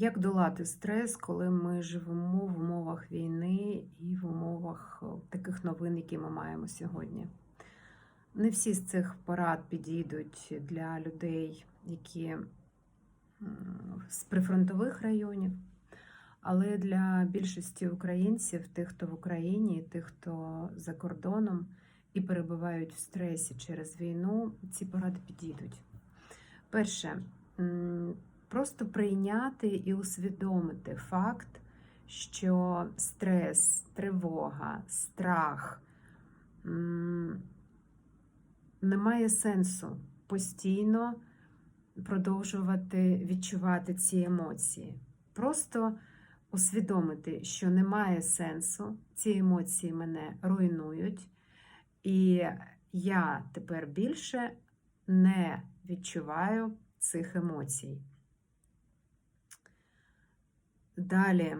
Як долати стрес, коли ми живемо в умовах війни і в умовах таких новин, які ми маємо сьогодні? Не всі з цих порад підійдуть для людей, які з прифронтових районів, але для більшості українців, тих, хто в Україні, тих, хто за кордоном і перебувають в стресі через війну, ці поради підійдуть. Перше, просто прийняти і усвідомити факт, що стрес, тривога, страх немає сенсу постійно продовжувати відчувати ці емоції. Просто усвідомити, що немає сенсу, ці емоції мене руйнують, і я тепер більше не відчуваю цих емоцій. Далі.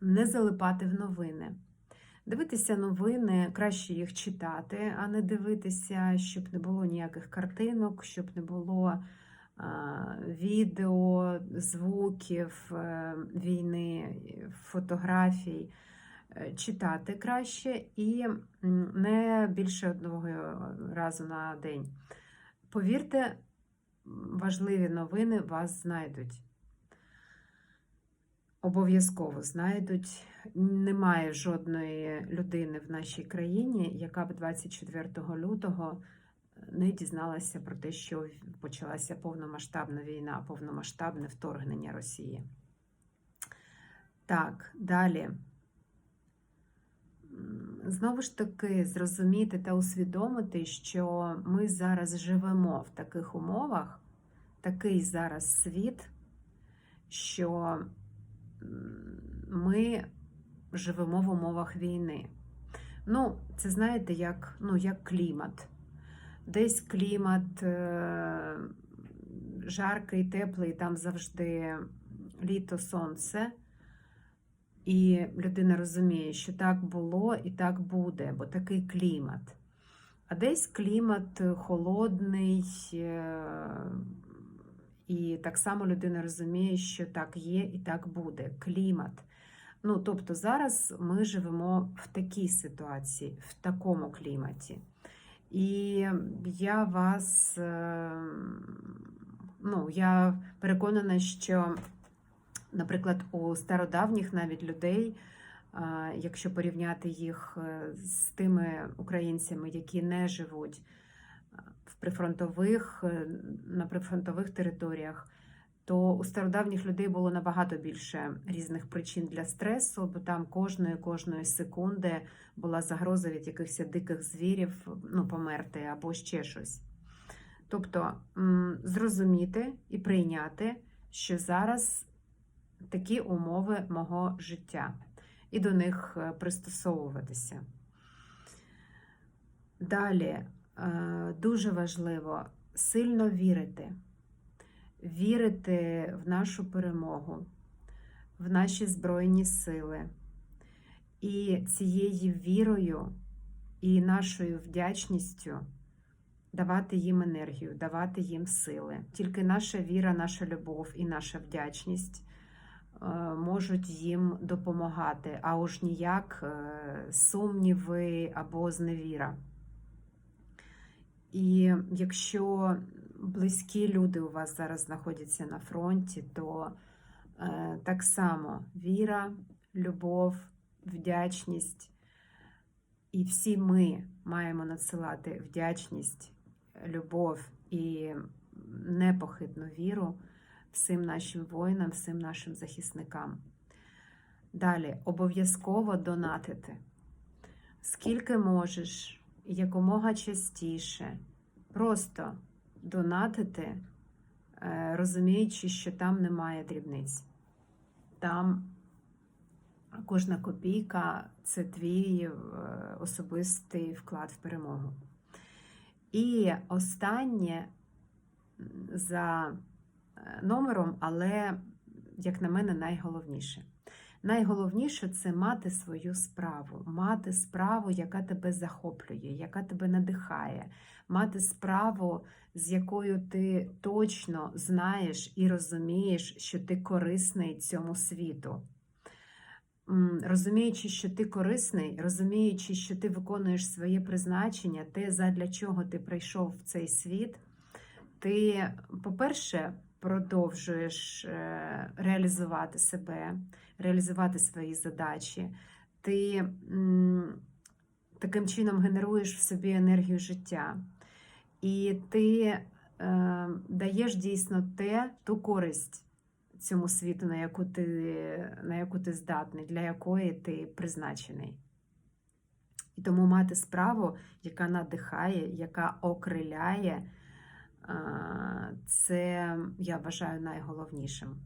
Не залипати в новини. Дивитися новини, краще їх читати, а не дивитися, щоб не було ніяких картинок, щоб не було відео, звуків е, війни, фотографій. Е, Читати краще і не більше одного разу на день. Повірте, важливі новини вас знайдуть. Обов'язково знайдуть. Немає жодної людини в нашій країні, яка б 24 лютого не дізналася про те, що почалася повномасштабна війна, повномасштабне вторгнення Росії. Так, далі. Знову ж таки, зрозуміти та усвідомити, що ми зараз живемо в таких умовах, такий зараз світ, що ми живемо в умовах війни. Ну, це знаєте, як, ну, як клімат. Десь клімат е, жаркий, теплий, там завжди літо, сонце. І людина розуміє, що так було і так буде, бо такий клімат. А десь клімат холодний, е, і так само людина розуміє, що так є і так буде. Клімат. Ну, тобто зараз ми живемо в такій ситуації, в такому кліматі. І я вас, е, ну, я переконана, що наприклад, у стародавніх навіть людей, якщо порівняти їх е, з тими українцями, які не живуть в прифронтових, е, на прифронтових територіях, то у стародавніх людей було набагато більше різних причин для стресу, бо там кожної кожної секунди була загроза від якихось диких звірів ну, померти або ще щось. Тобто зрозуміти і прийняти, що зараз такі умови мого життя і до них е, пристосовуватися. Далі е, дуже важливо сильно вірити, вірити в нашу перемогу, в наші Збройні сили. І цією вірою і нашою вдячністю давати їм енергію, давати їм сили. Тільки наша віра, наша любов і наша вдячність можуть їм допомагати, а уж ніяк е, сумніви або зневіра. І якщо близькі люди у вас зараз знаходяться на фронті, то е, так само віра, любов, вдячність. І всі ми маємо надсилати вдячність, любов і непохитну віру всім нашим воїнам, всім нашим захисникам. Далі обов'язково донатити. Скільки можеш, якомога частіше. Просто донатити, е, розуміючи, що там немає дрібниць. Там кожна копійка це твій е, особистий вклад в перемогу. І останнє за номером, але, як на мене, найголовніше. найголовніше це мати свою справу, мати справу, яка тебе захоплює, яка тебе надихає, мати справу, з якою ти точно знаєш і розумієш, що ти корисний цьому світу. Розуміючи, що ти корисний, розуміючи, що ти виконуєш своє призначення, те, задля чого ти прийшов в цей світ, ти, по-перше, продовжуєш е, реалізувати себе, реалізувати свої задачі. Ти таким чином генеруєш в собі енергію життя. І ти е, даєш дійсно те, ту користь цьому світу, на яку ти, на яку ти здатний, для якої ти призначений. І тому мати справу, яка надихає, яка окриляє, це я вважаю найголовнішим.